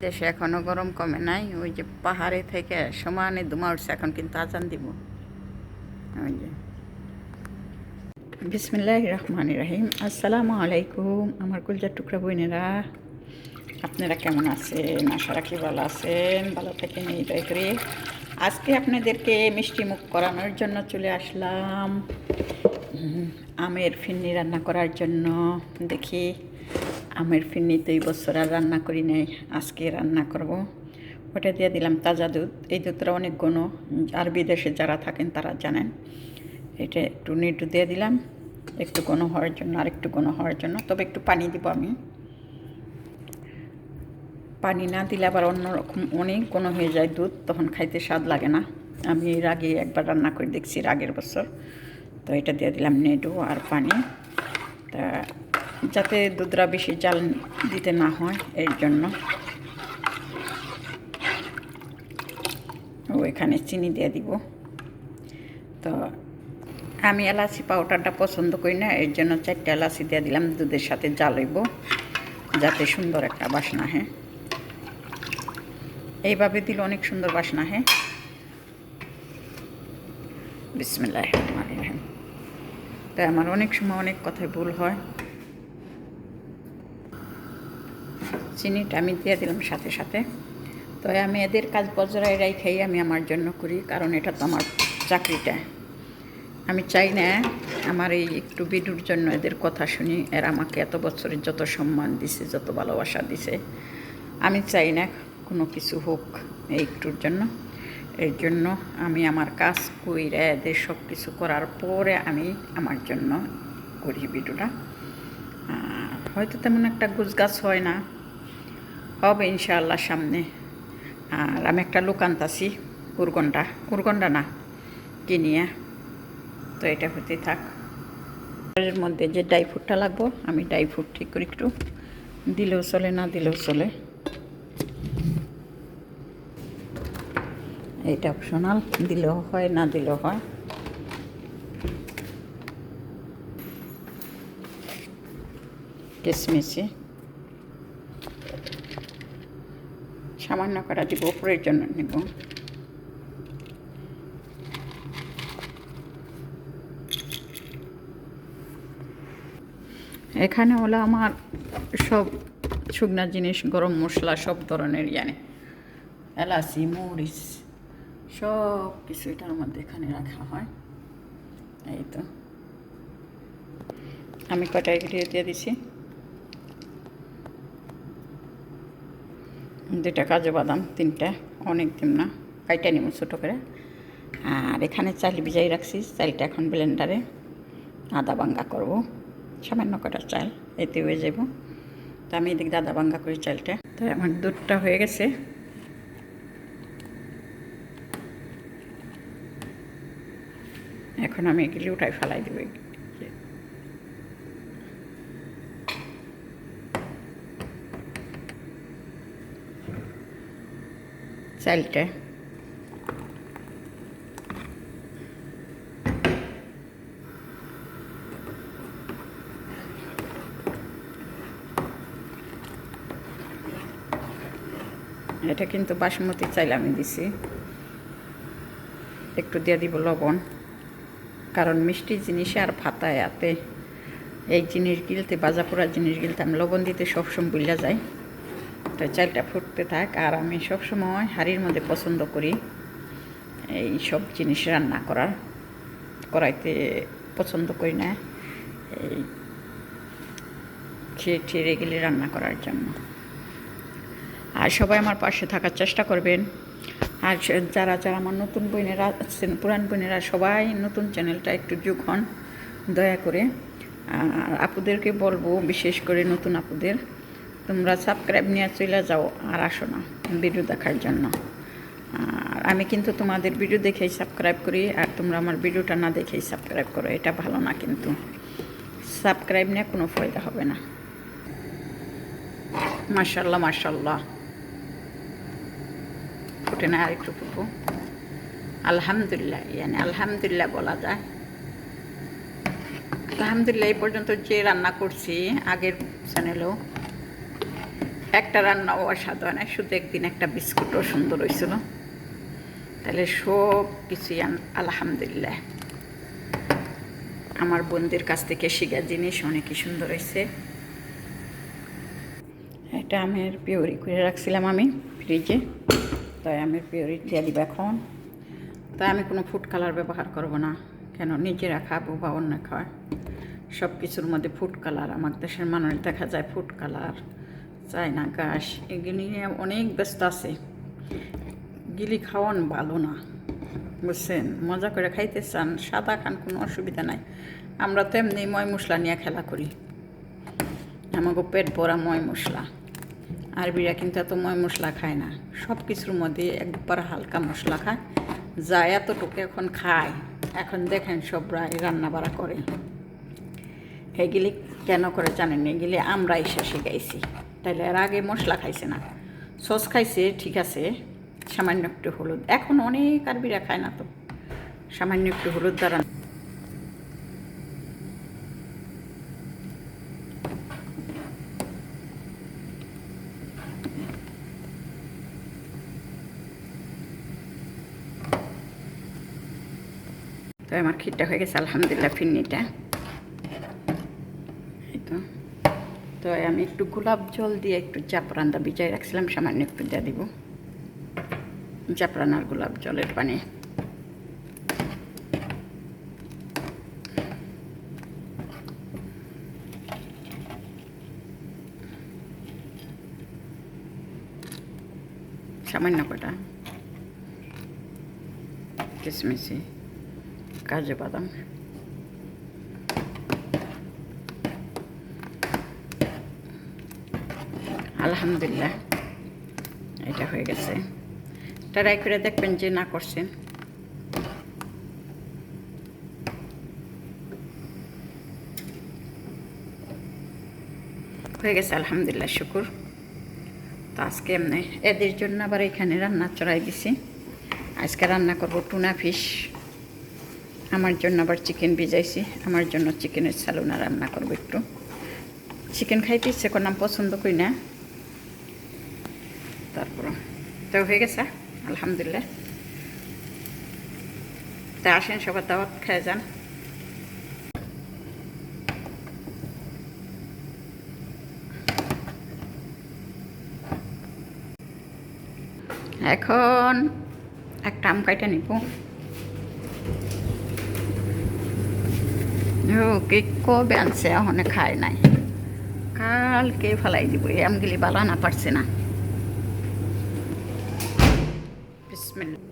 দেশে এখনও গরম কমে নাই, ওই যে পাহাড়ে থেকে সমানে দুমা উঠছে, এখন কিন্তু আজান দিব। ওই যে। বিসমিল্লাহ রহমান রাহিম। আসসালামু আলাইকুম, আমার কুলজার টুকরা বোনেরা। আপনারা কেমন আছেন? আশা রাখি ভালো আছেন। ভালো থেকে নেই করে। আজকে আপনাদেরকে মিষ্টি মুখ করানোর জন্য চলে আসলাম। আমের ফিন্নি রান্না করার জন্য। দেখি। আমের ফিন্নি তো এই বছর আর রান্না করি নাই, আজকে রান্না করব। ওটা দিয়ে দিলাম তাজা দুধ। এই দুধটা অনেক ঘন, আর বিদেশে যারা থাকেন তারা জানেন। এটা একটু নিটু দিয়ে দিলাম, একটু ঘন হওয়ার জন্য, আর একটু ঘন হওয়ার জন্য। তবে একটু পানি দিব আমি। পানি না দিলে আবার অন্যরকম অনেক কোনো হয়ে যায় দুধ, তখন খাইতে স্বাদ লাগে না। আমি এর আগে একবার রান্না করে দেখছি আগের বছর। তো এটা দিয়ে দিলাম নেডু আর পানি। তা যাতে দুধরা বেশি জাল দিতে না হয়, এর জন্য। ও এখানে চিনি দিয়ে দিব। তো আমি এলাচি পাউডারটা পছন্দ করি না, এর জন্য চারটে এলাচি দিয়ে দিলাম, দুধের সাথে জ্বালাইব যাতে সুন্দর একটা বাসনা হ্যাঁ। এইভাবে দিলে অনেক সুন্দর বাসনা হ্যাঁ। বিসমিল্লাহ তাই আমার অনেক সময় অনেক কথায় ভুল হয়। চিনিটা আমি দিয়ে দিলাম সাথে সাথে। তো আমি এদের কাজ বজরায় রাইখাই আমি আমার জন্য করি, কারণ এটা তো আমার চাকরিটা। আমি চাই না আমার এই একটু বিদুর জন্য এদের কথা শুনি, এরা আমাকে এত বছরের যত সম্মান দিছে, যত ভালোবাসা দিছে। আমি চাই না কোনো কিছু হোক এই একটুর জন্য। এর জন্য আমি আমার কাজ কইরা এদের সব কিছু করার পরে আমি আমার জন্য করি আর হয়তো তেমন একটা গুছগাছ হয় না। হবে ইনশাআল্লাহ সামনে। আর আমি একটা লোক আনতাছি উরগন্ডা উরগন্ডা না, কিনিয়া। তো এটা হতে থাক। এর মধ্যে যে ড্রাই ফ্রুটটা লাগবো, আমি ড্রাই ফ্রুট ঠিক করে একটু দিলেও চলে, না দিলেও চলে। এটা অপশনাল দিলেও হয়, না দিলেও হয়। কিসমিসি। সামান্য করা দিব, উপরের জন্য নেব। এখানে হলো আমার সব শুকনা জিনিস, গরম মশলা, সব ধরনের জানে এলাচি, মরিচ, সব কিছু এটার মধ্যে এখানে রাখা হয়। এই তো। আমি কটাই দিয়ে দিয়ে দুটা কাজু বাদাম, তিনটা অনেক দিন না, কাইটা নিব ছোটো করে। আর এখানে চাল ভিজাই রাখছি, চালটা এখন ব্লেন্ডারে আদা বাঙ্গা করব। সামান্য কটা চাল, এতে হয়ে যাব তো আমি এদিকে আদা বাঙ্গা করি চালটা। তো আমার দুধটা হয়ে গেছে। এখন আমি এগুলি উঠাই ফেলাই দেবো। চালটা এটা কিন্তু বাসমতি চাইল আমি দিছি। একটু দিয়ে দিব লবণ, কারণ মিষ্টি জিনিসে আর ফাতায় আতে এই জিনিস গিলতে বাজা পোড়া জিনিস গিলতে আমি লবণ দিতে সবসময় বুঝলা যায় তো চালটা ফুটতে থাক, আর আমি সবসময় হাড়ির মধ্যে পছন্দ করি এই সব জিনিস রান্না করার। করাইতে পছন্দ করি না, এই খেয়ে ঠেড়ে গেলে রান্না করার জন্য। আর সবাই আমার পাশে থাকার চেষ্টা করবেন। আর যারা যারা আমার নতুন বোনেরা আছেন, পুরান বোনেরা, সবাই নতুন চ্যানেলটা একটু যোগ হন, দয়া করে। আর আপুদেরকে বলব, বিশেষ করে নতুন আপুদের তোমরা সাবস্ক্রাইব নিয়ে চলে যাও আর আসো না ভিডিও দেখার জন্য। আর আমি কিন্তু তোমাদের ভিডিও দেখেই সাবস্ক্রাইব করি আর তোমরা আমার ভিডিওটা না দেখেই সাবস্ক্রাইব করো, এটা ভালো না কিন্তু। সাবস্ক্রাইব নিয়ে কোনো ফায়দা হবে না। মার্শাল্লাহ মার্শাল্লাহ ফুটে না আরেকটু ফুটবো আলহামদুলিল্লাহ, ইয়ানি আলহামদুলিল্লাহ বলা যায়। আলহামদুলিল্লাহ এই পর্যন্ত যে রান্না করছি আগের চ্যানেলেও একটা রান্নাও অসাধ হয় না, শুধু একদিন একটা বিস্কুটও সুন্দর হয়েছিল তাহলে সব কিছুই আলহামদুলিল্লাহ। আমার বোনদের কাছ থেকে শিখা জিনিস অনেকই সুন্দর হয়েছে এটা আমের পিওরি করে রাখছিলাম আমি ফ্রিজে। তাই আমের পিওরি দিয়ে দিব এখন। তাই আমি কোনো ফুড কালার ব্যবহার করব না। কেন? নিজেরা খাব বা অন্য খায় সব কিছুর মধ্যে ফুড কালার আমার দেশের মানুষ দেখা যায় ফুড কালার চায়না ঘাস এগুলি নিয়ে অনেক ব্যস্ত আছে। গিলি খাওয়ান ভালো না, বুঝছেন? মজা করে খাইতে চান, সাদা খান কোনো অসুবিধা নাই। আমরা তো এমনি ময় মশলা নিয়ে খেলা করি। আমাকে পেট ভরা ময় মশলা। আরবিরা কিন্তু এত ময় মশলা খায় না। সব কিছুর মধ্যে একবার হালকা মশলা খায় যা এতটুকু এখন খায়। এখন দেখেন সব রান্না বাড়া করে। এগুলি কেন করে জানেন এগুলি আমরা এসে শিখাইছি তাইলে এর আগে মশলা খাইছে না। সস খাইছে, ঠিক আছে, সামান্য একটু হলুদ। এখন অনেক আরবিরা খায় না তো। সামান্য একটু হলুদ দ্বারা। তো আমার ক্ষীরটা হয়ে গেছে, আলহামদুলিল্লাহ, ফিরনিটা এই তো তো আমি একটু গোলাপ জল দিয়ে একটু জাফরানটা ভিজাই রাখছিলাম, সামান্য একটু দিয়ে দিব। জাফরান আর গোলাপ জলের পানি। সামান্য কটা। কিশমিশি কাজু বাদাম। আলহামদুলিল্লাহ। এটা হয়ে গেছে। ট্রাই করে দেখবেন যে না করছেন হয়ে গেছে, আলহামদুলিল্লাহ, শুকুর। তো আজকে এমনি এদের জন্য আবার এখানে রান্না চড়াই দিছি। আজকে রান্না করব টুনা ফিশ। আমার জন্য আবার চিকেন ভিজাইছি। আমার জন্য চিকেনের সালুনা রান্না করব একটু। চিকেন খাইতে ইচ্ছে করলাম, পছন্দ করি না। তো হয়ে গেছে, আলহামদুলিল্লাহ। তা আসেন, সবার দাওয়াত খেয়ে যান। এখন একটা আম কাইটা নিব। কে কবে আনছে? এখন খায় নাই। কালকে ফেলাই দিব, এই আমগুলি বালা না পারছে না। বিসমিল্লাহ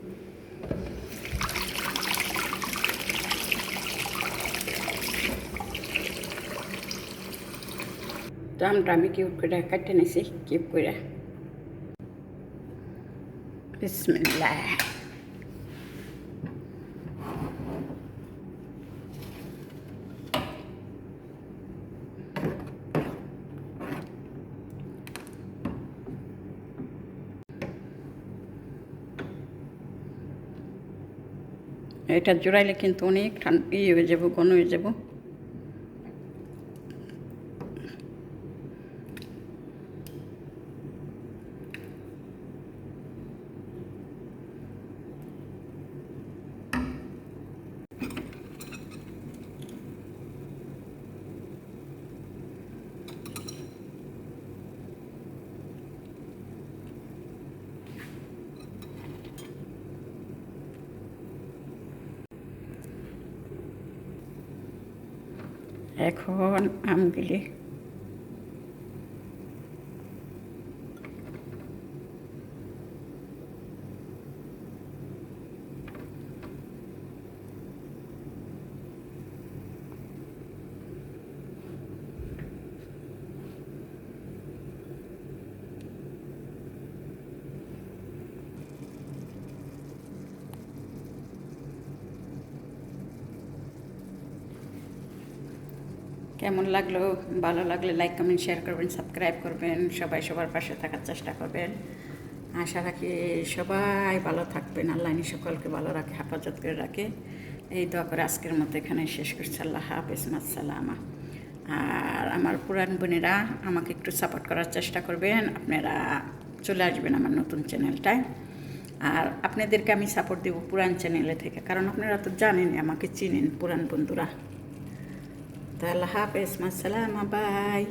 তো আমটা আমি কিউট করে কাটতে নিছি কিউট করে বিসমিল্লাহ এটা জোড়াইলে কিন্তু অনেক ঠান্ডা ইয়ে হয়ে যাব ঘন হয়ে যাব। এখন আমগুলি কেমন লাগল? ভালো লাগলে লাইক কমেন্ট শেয়ার করবেন সাবস্ক্রাইব করবেন, সবাই সবার পাশে থাকার চেষ্টা করবেন। আশা রাখি সবাই ভালো থাকবেন। আল্লাহ সকলকে ভালো রাখে, হেফাজত করে রাখে। এই দোয়া করে আজকের মতো এখানে শেষ করছি। আল্লাহ হাফেজ মাসালামা আর আমার পুরান বোনেরা আমাকে একটু সাপোর্ট করার চেষ্টা করবেন। আপনারা চলে আসবেন আমার নতুন চ্যানেলটায় আর আপনাদেরকে আমি সাপোর্ট দেবো পুরান চ্যানেলে থেকে। কারণ আপনারা তো জানেন আমাকে চিনেন পুরান বন্ধুরা। তো আল্লাহ হাফেজ মাসালামা বাই